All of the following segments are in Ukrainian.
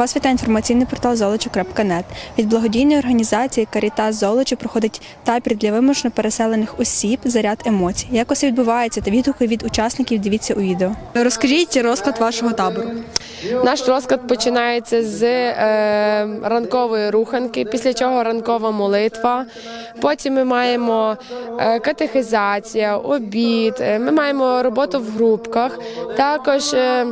Вас вітає інформаційний портал золочу.нет. Від благодійної організації Карітас Золочу проходить табір для вимушено переселених осіб заряд емоцій. Як усе відбувається та відгуки від учасників дивіться у відео. Розкажіть розклад вашого табору. Наш розклад починається з е, ранкової руханки, після чого ранкова молитва. Потім ми маємо е, катехизація, обід. е, Ми маємо роботу в групках. Також е,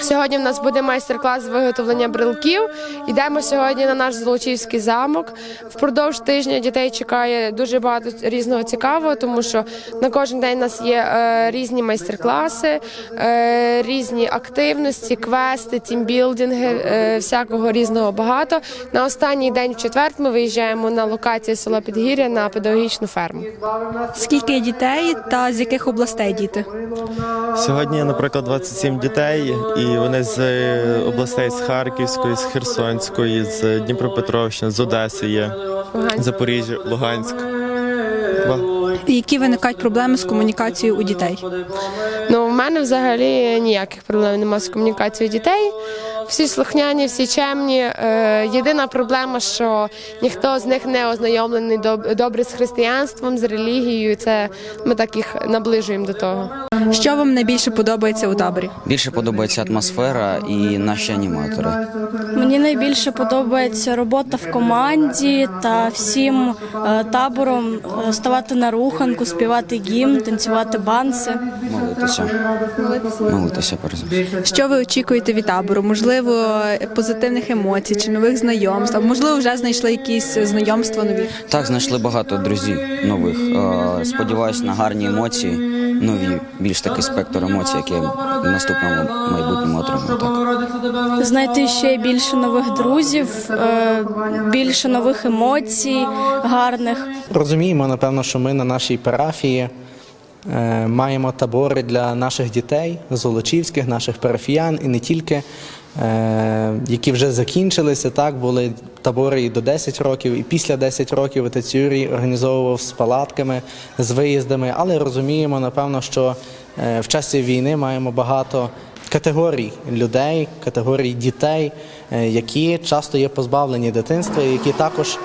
сьогодні в нас буде майстер-клас з виготовлення брелків. Йдемо сьогодні на наш Золочівський замок. Впродовж тижня дітей чекає дуже багато різного цікавого, тому що на кожен день у нас є е, різні майстер-класи, е, різні активності, квести, тімбілдинги, е, всякого різного багато. На останній день в четвер ми виїжджаємо на локацію села Підгір'я на педагогічну ферму. Скільки дітей та з яких областей діти? Сьогодні, наприклад, 27 дітей, і вони з е, областей з Харківської, з Херсонської, з Дніпропетровщини, з Одеси є, Запоріжжя, Луганськ. Які виникають проблеми з комунікацією у дітей? Ну, мене взагалі ніяких проблем немає з комунікацією дітей. Всі слухняні, всі чемні. Е, єдина проблема, що ніхто з них не ознайомлений добре з християнством, з релігією. Це ми так їх наближуємо до того. Що вам найбільше подобається у таборі? Більше подобається атмосфера і наші аніматори. Мені найбільше подобається робота в команді та всім е, табором е, ставати на руханку, співати гімн, танцювати банси. Молитися. Молитися перш. Що ви очікуєте від табору? Можливо, позитивних емоцій чи нових знайомств? Можливо, вже знайшли якісь знайомства нові? Так, знайшли багато друзів нових. Е, Сподіваюсь на гарні емоції, нові, більш такий спектр емоцій, які в наступному майбутньому отримаю. Так. Знайти ще більше нових друзів, е, більше нових емоцій, гарних. Розуміємо, напевно, що ми на нашій парафії е, маємо табори для наших дітей, золочівських, наших парафіян, і не тільки, які вже закінчилися. Так, були табори і до 10 років, і після 10 років отець Юрій організовував з палатками, з виїздами. Але розуміємо, напевно, що е, в часі війни маємо багато категорій людей, категорій дітей, е, які часто є позбавлені дитинства, які також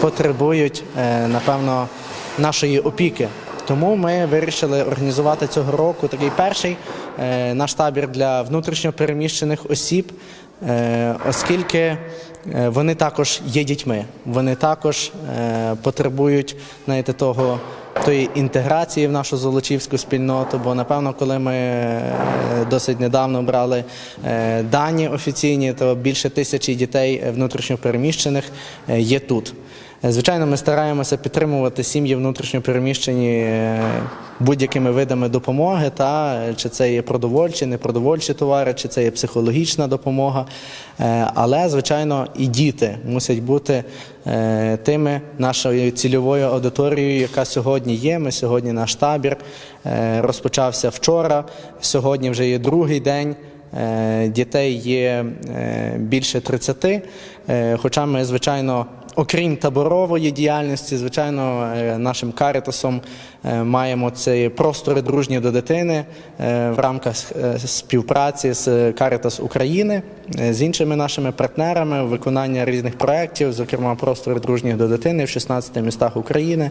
потребують, е, напевно, нашої опіки. Тому ми вирішили організувати цього року такий перший е, наш табір для внутрішньо переміщених осіб, е, оскільки е, вони також є дітьми, вони також потребують знаєте, того. Тої інтеграції в нашу золочівську спільноту, бо напевно, коли ми досить недавно брали дані офіційні, то більше тисячі дітей внутрішньопереміщених є тут. Е, Звичайно, ми стараємося підтримувати сім'ї внутрішньопереміщені е, будь-якими видами допомоги, та е, чи це є продовольчі, непродовольчі товари, чи це є психологічна допомога. Але, звичайно, і діти мусять бути тими нашою цільовою аудиторією, яка сьогодні є. Ми сьогодні наш табір розпочався вчора. Сьогодні вже є другий день. Дітей є більше 30, е, хоча ми, звичайно, окрім таборової діяльності, звичайно, е, нашим карітасом е, маємо ці простори дружні до дитини е, в рамках співпраці з Карітас України з іншими нашими партнерами виконання різних проєктів, зокрема простори дружні до дитини в 16 містах України.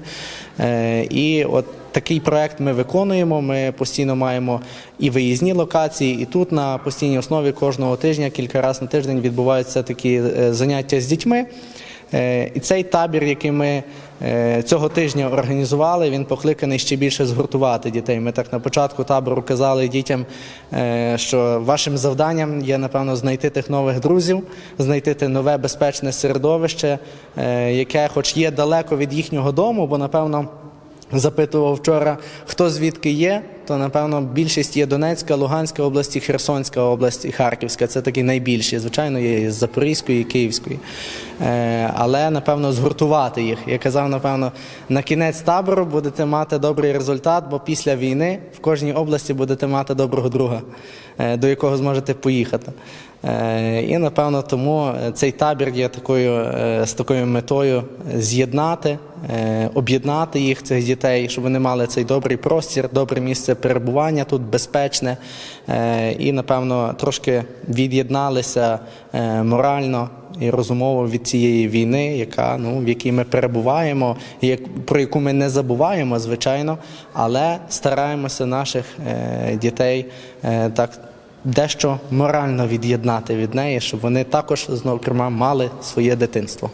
І от такий проект ми виконуємо. Ми постійно маємо і виїзні локації, і тут на постійній основі кожного тижня, кілька разів на тиждень відбуваються такі заняття з дітьми. Е, І цей табір, який ми е, цього тижня організували, він покликаний ще більше згуртувати дітей. Ми так на початку табору казали дітям, е, що вашим завданням є, напевно, знайти тих нових друзів, знайти те нове безпечне середовище, яке, хоч є далеко від їхнього дому, бо напевно. Запитував вчора, хто звідки є, то напевно більшість є Донецька, Луганська області, Херсонська область і Харківська. Це такі найбільші. Звичайно, є з Запорізької, і Київської. Е, але напевно згуртувати їх. Я казав, напевно, на кінець табору будете мати добрий результат, бо після війни в кожній області будете мати доброго друга, е, до якого зможете поїхати. Е, І напевно тому цей табір є такою е, з такою метою з'єднати е, об'єднати їх, цих дітей, щоб вони мали цей добрий простір, добре місце перебування тут, безпечне, е, і, напевно, трошки від'єдналися е, морально і розумово від цієї війни, яка ну в якій ми перебуваємо, як про яку ми не забуваємо, звичайно, але стараємося наших е, дітей е, так дещо морально від'єднати від неї, щоб вони також зокрема мали своє дитинство.